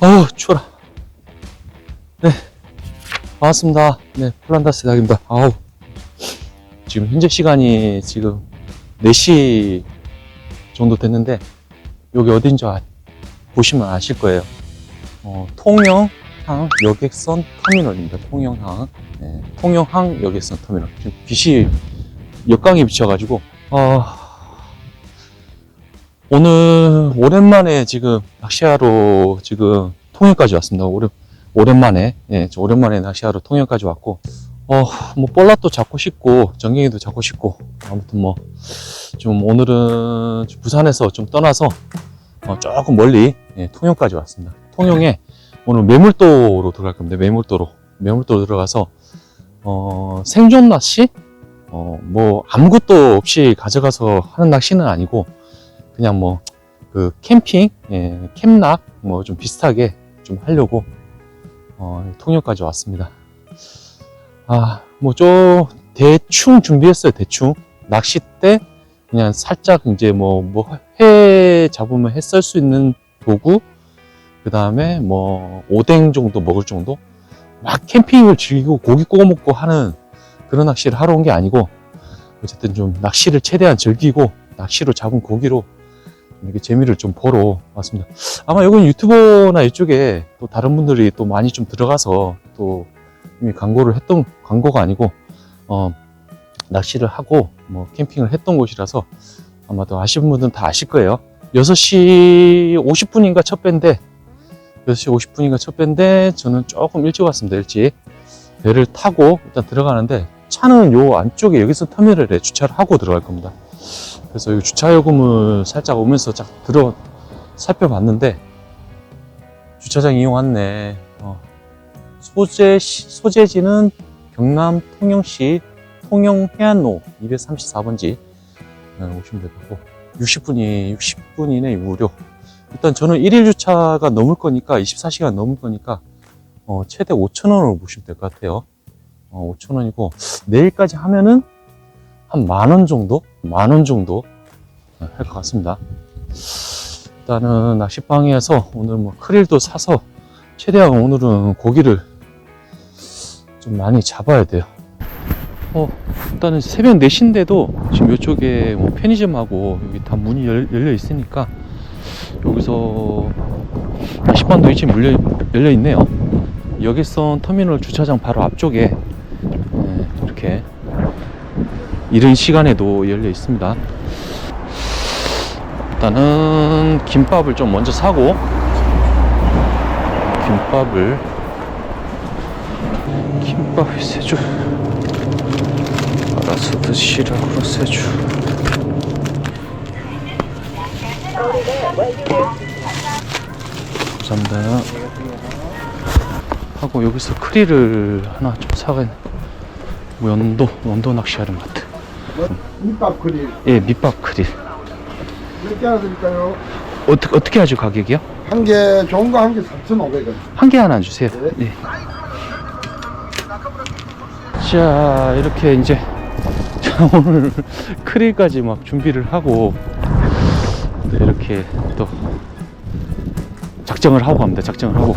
어우, 추워라. 네. 반갑습니다. 네, 플란다스 닭입니다. 아우. 지금 현재 시간이 지금 4시 정도 됐는데, 여기 어딘지 아- 보시면 아실 거예요. 어, 통영항 여객선 터미널입니다. 통영항. 네, 통영항 여객선 터미널. 지금 빛이 역광이 비쳐가지고, 어, 오늘 오랜만에 지금 낚시하러 지금 통영까지 왔습니다. 오랜, 오랜만에, 예, 저 오랜만에 낚시하러 통영까지 왔고, 어, 뭐, 볼라도 잡고 싶고, 정갱이도 잡고 싶고, 아무튼 뭐, 좀 오늘은 부산에서 좀 떠나서, 어, 조금 멀리, 예, 통영까지 왔습니다. 통영에 오늘 매물도로 들어갈 겁니다. 매물도로. 매물도로 들어가서, 어, 생존 낚시? 어, 뭐, 아무것도 없이 가져가서 하는 낚시는 아니고, 그냥 뭐, 그, 캠핑, 예, 캠락, 뭐 좀 비슷하게 좀 하려고, 어, 통영까지 왔습니다. 아, 뭐, 좀, 대충 준비했어요, 대충. 낚싯대, 그냥 살짝 이제 뭐, 뭐, 회 잡으면 해 썰 수 있는 도구, 그 다음에 뭐, 오뎅 정도 먹을 정도? 막 캠핑을 즐기고 고기 구워 먹고 하는 그런 낚시를 하러 온 게 아니고, 어쨌든 좀 낚시를 최대한 즐기고, 낚시로 잡은 고기로 이렇게 재미를 좀 보러 왔습니다. 아마 여기 유튜버나 이쪽에 또 다른 분들이 또 많이 좀 들어가서 또 이미 광고를 했던, 광고가 아니고, 어, 낚시를 하고 뭐 캠핑을 했던 곳이라서 아마도 아시는 분들은 다 아실 거예요. 6시 50분인가 첫 배인데, 6시 50분인가 첫 배인데, 저는 조금 일찍 왔습니다, 일찍. 배를 타고 일단 들어가는데, 차는 요 안쪽에 여기서 터미널에 주차를 하고 들어갈 겁니다. 그래서 여기 주차 요금을 살짝 오면서 쫙 들어 살펴봤는데 주차장 이용 안내 어, 소재 소재지는 경남 통영시 통영 해안로 234번지 오시면 되고 60분이 60분 이내 무료. 일단 저는 1일 주차가 넘을 거니까 24시간 넘을 거니까 어, 최대 5,000원으로 보시면 될 것 같아요. 어, 5,000원이고 내일까지 하면은 한 만 원 정도? 만 원 정도 할 것 같습니다. 일단은 낚시방에서 오늘 뭐 크릴도 사서 최대한 오늘은 고기를 좀 많이 잡아야 돼요. 어, 일단은 새벽 4시인데도 지금 이쪽에 뭐 편의점하고 여기 다 문이 열, 열려 있으니까 여기서 낚시방도 이제 물려, 열려 있네요. 여객선 터미널 주차장 바로 앞쪽에 네, 이렇게 이른 시간에도 열려 있습니다. 일단은 김밥을 좀 먼저 사고 김밥을 김밥이 세줄 알아서 드시라고 세줄 감사합니다. 하고 여기서 크릴을 하나 좀 사가 연도 연도 낚시하는 것 같 아 밑밥 그릴 예 밑밥 크릴 몇개 하나 드릴까요? 어떻게 어떻게 하죠 가격이요? 한 개 좋은 거 한개 4,500원 한 개 하나 주세요. 네. 네. 자, 이렇게 이제 자, 오늘 크릴까지 막 준비를 하고 또 이렇게 또 작정을 하고 갑니다. 작정을 하고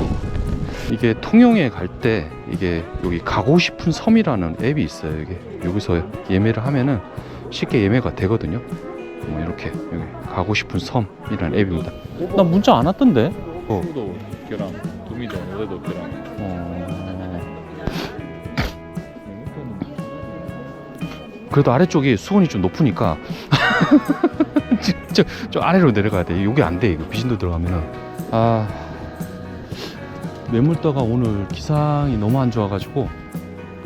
이게 통영에 갈 때 이게 여기 가고 싶은 섬이라는 앱이 있어요. 이게 여기서 예매를 하면은 쉽게 예매가 되거든요. 뭐 이렇게 여기 가고 싶은 섬이라는 앱입니다. 나 문자 안 왔던데. 어. 수도 교랑 도미도 어제도 교랑 어... 그래도 아래쪽이 수온이 좀 높으니까 저, 저 아래로 내려가야 돼. 여기 안 돼. 이거 비신도 들어가면은 아 매물도가 오늘 기상이 너무 안 좋아가지고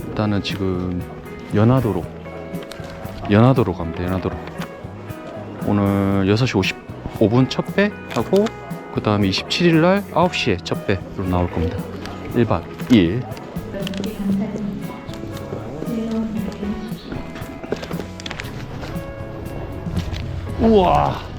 일단은 지금 연화도로 연화도로 갑니다. 연화도로 오늘 6시 55분 첫 배 하고 그 다음에 27일 날 9시에 첫 배로 나올 겁니다. 1박 2일. 우와.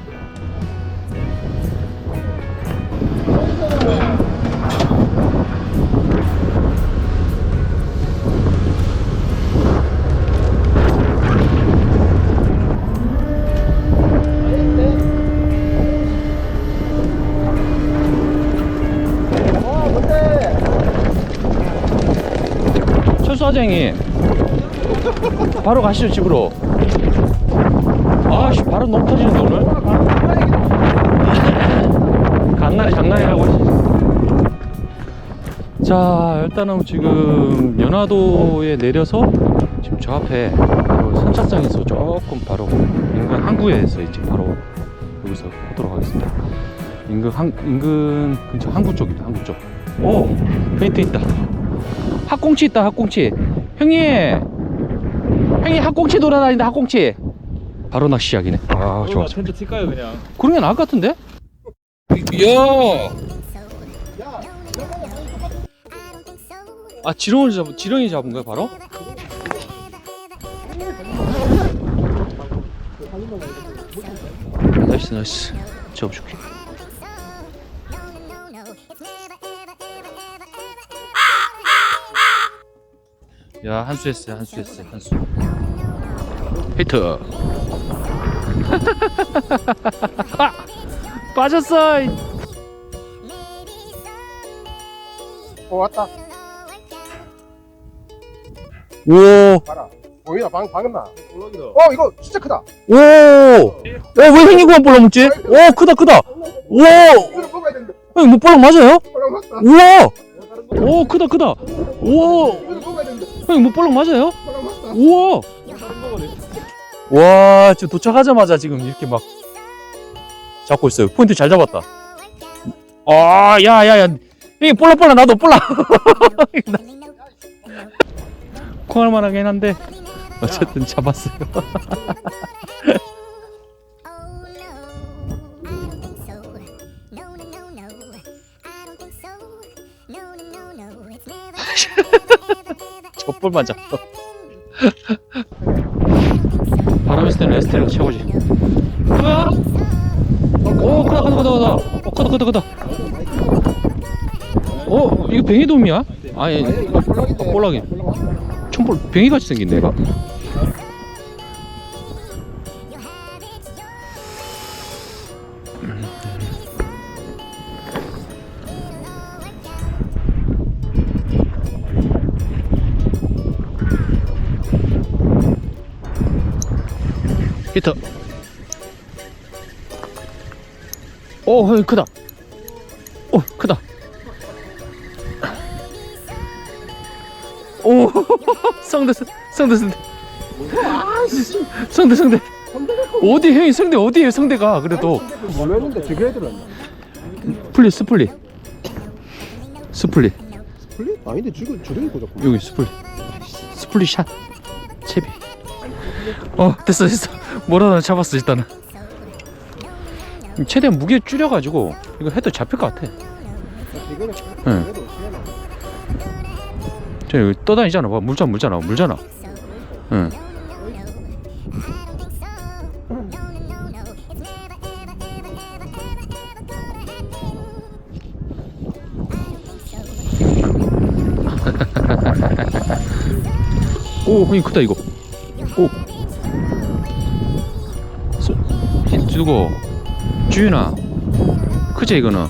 사장님. 바로 가시죠, 집으로. 아씨, 바로 너무 터지는데, 오늘? 장난이 장난이라고. 자, 일단은 지금 연화도에 내려서 지금 저 앞에 바로 선착장에서 조금 바로 인근 항구에서 이제 바로 여기서 하도록 하겠습니다. 인근 항, 인근 근처 항구 쪽입니다, 항구 쪽. 오! 페인트 있다. 학꽁치 있다, 학꽁치. 형님! 형님, 학꽁치 돌아다닌다, 학꽁치! 바로 낚시 시작이네. 아, 좋아. 텐트 칠까요 그냥? 그런 게 나을 것 같은데? 야! 아, 지렁이 잡, 지렁이 잡은 거야, 바로? 나이스, 나이스. 잡아줄게. 야, 한수 했어요, 한수 했어요, 한수. 히트. 아! 빠졌어! 이. 어 왔다. 오! 봐라. 보이나 방 방금 나. 올라기다. 어 이거 진짜 크다. 오! 어, 왜 그만 볼락 먹지? 오, 크다, 크다! 오! 이거 먹어야 되는데. 형님, 뭐 볼락 맞아요? 볼락 맞다. 우와! 오, 크다, 크다! 오! 이거 먹어야 되는데. 형님, 뭐 볼락 맞아요? 맞다. 우와! 와, 지금 도착하자마자 지금 이렇게 막 잡고 있어요. 포인트 잘 잡았다. 아, 야, 야, 야. 형님, 볼락볼락 나도 볼락! 콩할 만하긴 한데, 어쨌든 잡았어요. 젖볼만 잡어. 바람 있을 때는 에스테가 최고지. 으아! 오, 크다, 크다, 크다, 크다. 어, 크다, 크다, 크다. 어, 이거 뱅이돔이야? 아니, 이거 볼락인데. 아, 볼락이. 촌볼, 뱅이같이 생긴데, 얘가? 히트. 오, 형 크다. 오, 크다. 오, 성대, 성대, 성대. 성대, 성대. 어디, 형이 성대 어디에요, 성대가, 그래도. 했는데 저게 들었나? 스플릿, 스플릿. 스플릿. 플리? 아닌데 지금 저게 꽂았고. 여기 스플릿. 스플릿 샷. 채비. 어, 됐어, 됐어. 뭐라도 잡았어, 일단은. 최대한 무게 줄여가지고, 이거 해도 잡힐 것 같아. 응. 저 여기 떠다니잖아. 봐. 물잖아, 물잖아, 물잖아. 응. 오, 형님 크다 이거. 오. 누구? 주윤아. 크지 이거는?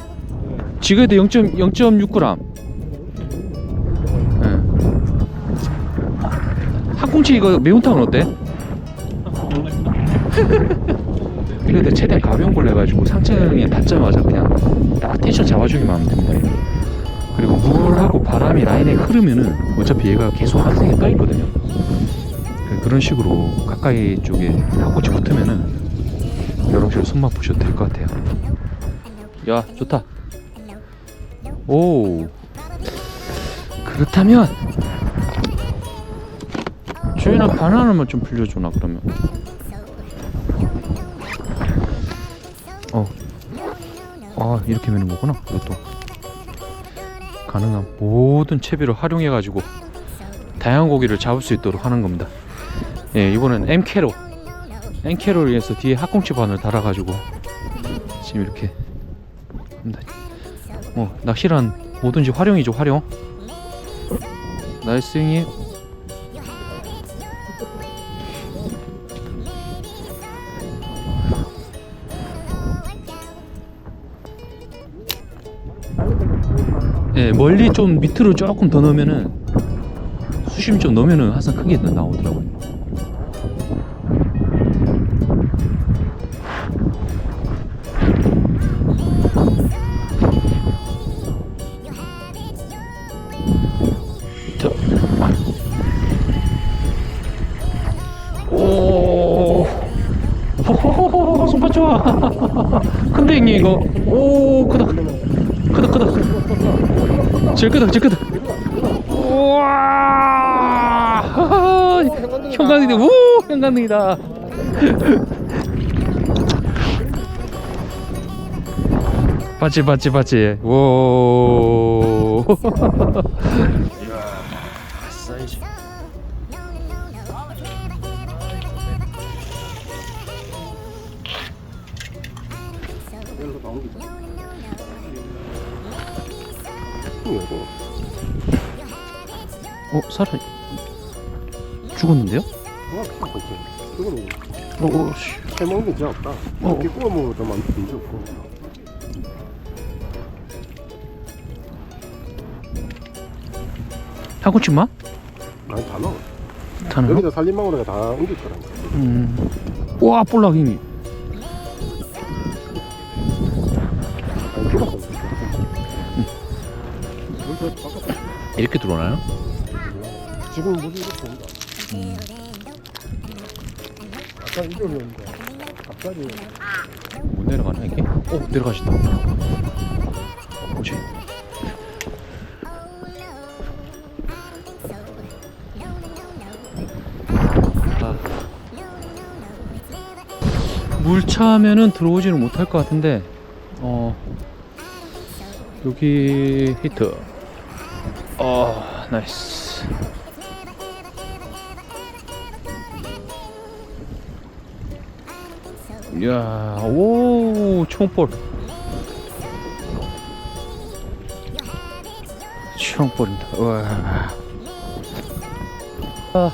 지그에도 0.0.6g. 응. 학꽁치 이거 매운탕은 어때? 이거 최대한 가벼운 걸로 해가지고 상체에 닿자마자 그냥 딱 텐션 잡아주기만 하면 됩니다. 그리고 물하고 바람이 라인에 흐르면은 어차피 얘가 계속 떠 있거든요. 그- 그런 식으로 가까이 쪽에 학꽁치 붙으면은 이런 식으로 손만 보셔도 될 것 같아요. 야, 좋다. 오. 그렇다면 주인아 바나나만 좀 빌려주나 그러면. 어. 아 이렇게 매는 거구나. 이것도 가능한 모든 채비를 활용해 가지고 다양한 고기를 잡을 수 있도록 하는 겁니다. 예, 이번엔 M캐로 M캐로를 위해서 뒤에 학꽁치 바늘 달아가지고 지금 이렇게 합니다. 어, 낚시란 뭐든지 활용이죠, 활용. 나이스. 예, 멀리 좀 밑으로 조금 더 넣으면은 수심이 좀 넘으면 항상 크게 나오더라고요. 제일 크다 제일 크다. 우와. 형광등이다. 우 형광등이다. 봤지 봤지 봤지. 오. 이거 어 살아 죽었는데요? 뭐가? 이거는 어, 어, 씨. 해먹는 게 없다. 이렇게 구워 더 많이 문제 없고. 한국집만? 아니 다 넣어. 다는 여기다 살림망으로가 다 옮길 거라. 음. 와 볼락 형 이렇게 들어오나요? 지금 물이 이렇게 온다. 아까 이쪽이었는데 갑자기 못 내려가나 이게? 어 내려가신다. 어, 뭐지? 아. 물 차면은 들어오지는 못할 것 같은데 어 여기 히트 어 나이스. 이야 오 총볼. 총볼입니다. 와. 아,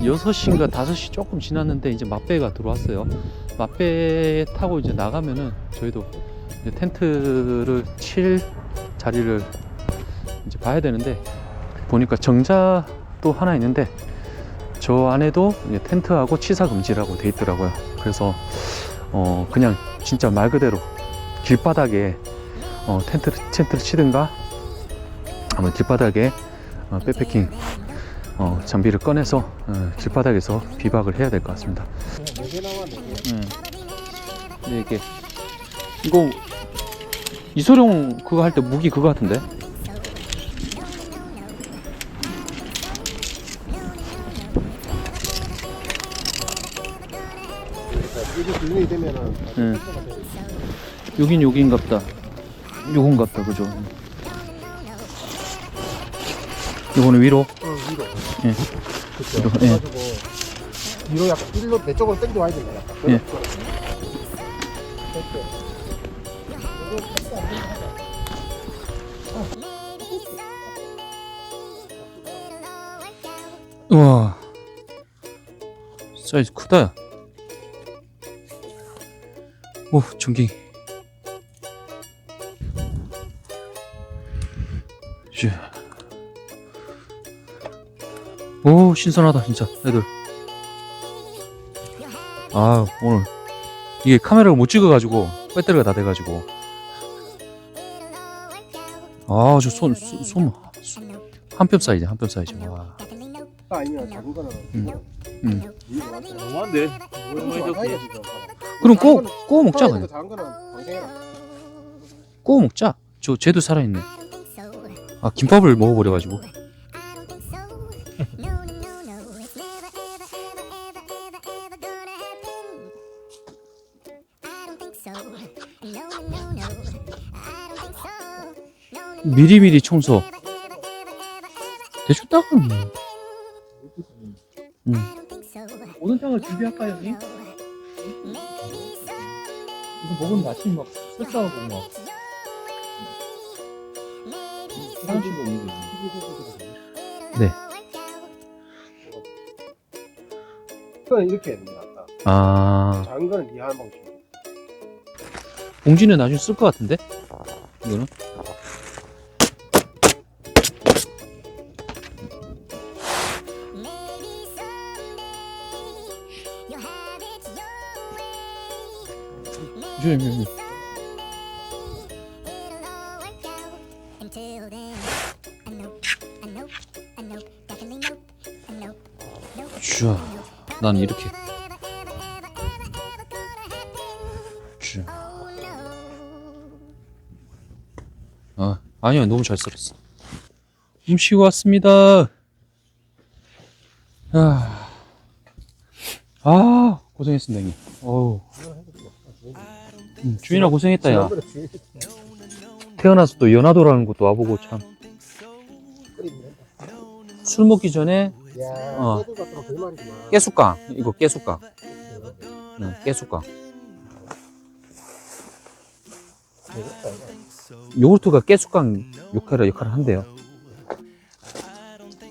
6시인가 5시 조금 지났는데 이제 맛배가 들어왔어요. 맛배 타고 이제 나가면은 저희도 이제 텐트를 칠 자리를 봐야 되는데 보니까 정자도 하나 있는데 저 안에도 텐트하고 치사 금지라고 돼 있더라고요. 그래서 어 그냥 진짜 말 그대로 길바닥에 어 텐트를 텐트를 치든가 아마 길바닥에 어, 백패킹 어 장비를 꺼내서 어, 길바닥에서 비박을 해야 될 것 같습니다. 네 개. 음. 근데 이게 이거 이소룡 그거 할 때 무기 그거 같은데? 응. 여긴 여긴갑다. 요건갑다, 그죠? 요거는 위로. 어 위로. 예. 그쵸. 위로, 예. 그래가지고 위로 약간 일로 내 쪽으로 당겨 와야 된다. 약간. 예. 우와. 사이즈 크다. 오, 전기. 슈. 오, 신선하다, 진짜, 애들. 아, 오늘. 이게 카메라를 못 찍어가지고, 배터리가 다 돼가지고. 아, 저 손, 손, 손, 한뼘 사이즈, 한뼘 사이즈. 와. 작은 거는 너무한데? 지금. 그럼 구워, 구워 먹자, 그냥. 작은 거는 방생해라. 먹자. 저 쟤도 살아있네. 아 김밥을 먹어버려가지고. 미리미리 청소. 대충 닦으면. 음. 오늘 장을 준비할까요, 형님? 이거 먹으면 아침 막 설사하고 막 화장실도 없는 거 네. 그건 이렇게 해야. 아까. 아 작은 거는 이하는 방식. 봉지는 나중에 쓸 것 같은데? 이거는? 쭈. 난 이렇게. 쭈. 아, 아니야. 너무 잘 썰었어. 음식 왔습니다. 아, 아 고생했습니다, 형님. 어우. 음, 주인아 고생했다, 야. 태어나서 또 연화도라는 곳도 와보고 참. 술 먹기 전에 야, 어. 깨숫강. 이거 깨숫강. 되겠다, 이거. 요구르트가 깨숙강 역할을, 역할을 한대요.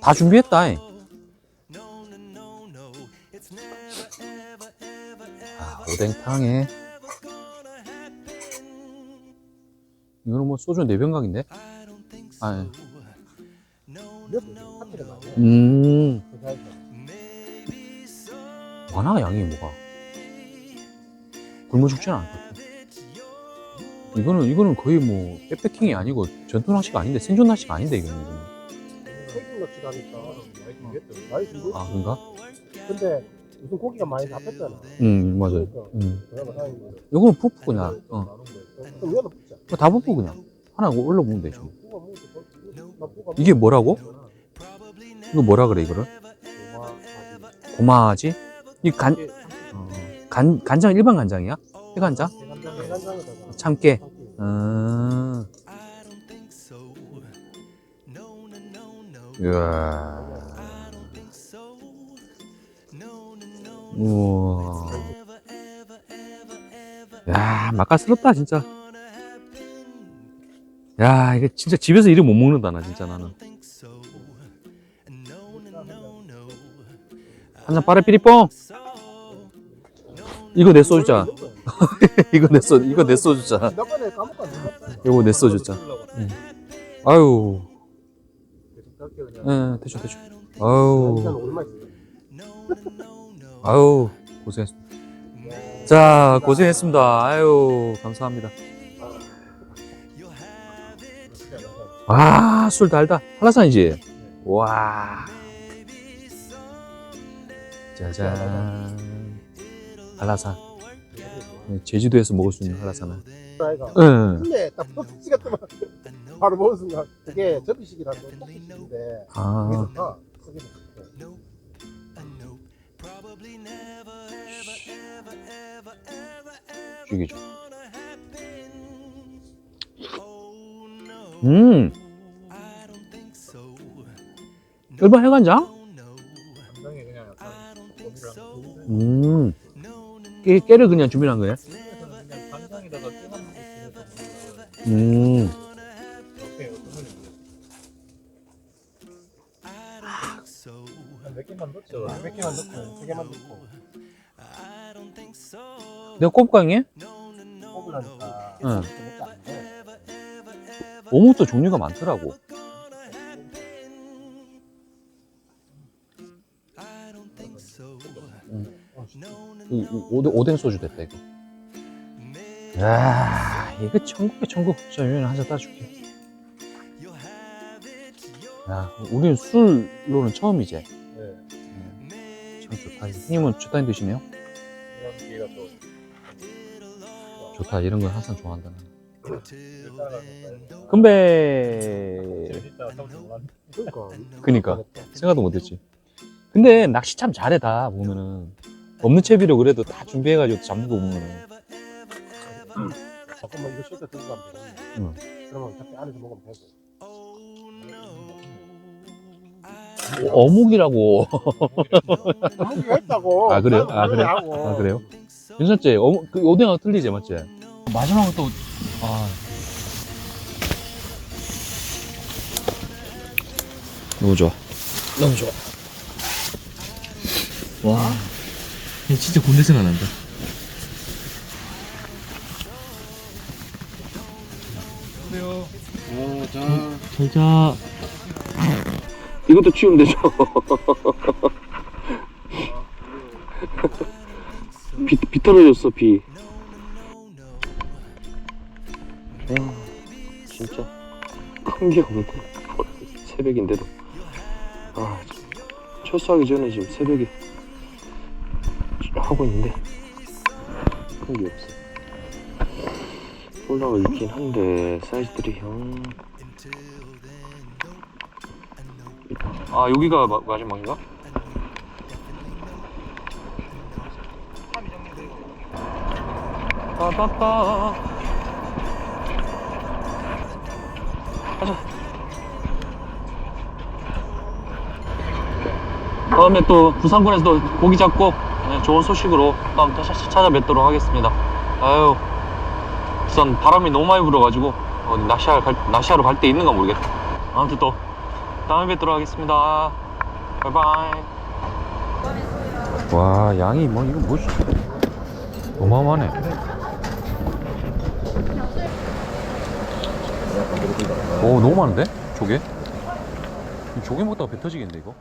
다 준비했다. 이. 아, 오뎅탕에. 이거는 뭐 소주 4병각인데? 아, 해. 음, 그. 많아, 양이 뭐가. 굶어 죽지는 않거든. 이거는, 이거는 거의 뭐, 백패킹이 아니고, 전투 낚시가 아닌데, 생존 낚시가 아닌데, 이거는. 이거는. 세균 낚시 가 니까 많이 준비했죠. 많이 준비했지. 아, 그런가? 근데 무슨 고기가 많이 잡혔잖아. 응, 맞아요. 그러니까 응. 요거는 푸푸 그냥, 어. 위에다 붙자. 그거 다 푸푸 그냥. 하나 올려보면 뿌가 이게 뭐라고? 이거 뭐라 그래, 이거를? 고마, 가지. 이 간, 어, 간, 간장 일반 간장이야? 해간장? 참깨. 참깨. 음. 이야. 우와. 야, 맛깔스럽다, 진짜. 야, 이게 진짜 집에서 이리 못 먹는다, 나 진짜 나는. 한 잔 빠르 삐리뽕! 이거 내 소주자. 이거 내 소주, 이거 내 소주자. 이거 내 소주자. 아유, 계속 그렇게 그냥. 예, 대충, 대충. 아유, 아유, 고생했습니다. 자, 고생했습니다. 아유, 감사합니다. 아, 술 달다. 한라산이지? 와. 짜잔. 한라산. 네, 제주도에서 먹을 수 있는 한라산은. 아이가. 응. 근데 딱 토끼 같으면 바로 먹은 순간 그게 접이식이라고 토끼식인데 아. 죽이죠. 음. 일반 해간장? 음. 깨, 깨를 그냥 준비한 거예요? 간장에다가 깨만 음. 어떤 한몇 개만 넣죠. 몇 개만 넣고 세 개만 넣고 내가 뽑으라니까 응. 않는데 어묵도 종류가 많더라고. 이- 이 오뎅, 오뎅 소주 됐다, 이거. 야 이거 천국에 천국. 자, 유연아 한잔 따줄게. 야, 우리는 술로는 처음이지. 네. 참 좋다. 형님은 주타인 드시네요? 좋다. 이런 건 항상 좋아한다. 따라가서 근데, 놀랐네. 그러니까 그니까. 생각도 못했지. 근데 낚시 참 잘해, 다, 보면은. 없는 채비로 그래도 다 준비해가지고 잡는 거 보면은. 잠깐만 이거 쉴때 들고 가면 되겠네. 응. 그러면 어차피 안에서 먹으면 되고. 어묵이라고. 한국에 했다고. 아, 그래요? 아, 그래요? 아, 그래요? 괜찮지? 어묵, 그 오뎅하고 틀리지, 맞지? 마지막으로 또, 아. 너무 좋아. 너무 좋아. 와. 진짜 군대 생각난다. 잘 자. 이것도 치우면 되죠. 비, 비 떨어졌어, 비. 와, 진짜. 큰 게 없는데. 새벽인데도. 아, 철수하기 전에 지금 새벽에. 하고 있는데 큰게 없어. 올라가 있긴 한데 사이즈들이 형. 아 여기가 마, 마지막인가? 빠빠빠. 가자. 다음에 또 부산군에서 또 고기 잡고 네, 좋은 소식으로 다음 또 찾- 찾아뵙도록 하겠습니다. 아유, 우선 바람이 너무 많이 불어가지고 어디 낚시하러 갈, 낚시하러 갈때 있는가 모르겠다. 아무튼 또 다음에 뵙도록 하겠습니다. 바이바이. 와, 양이 뭐 이거 뭐지? 어마어마하네. 오, 너무 많은데? 조개? 이 조개 먹다가 배 터지겠는데 이거?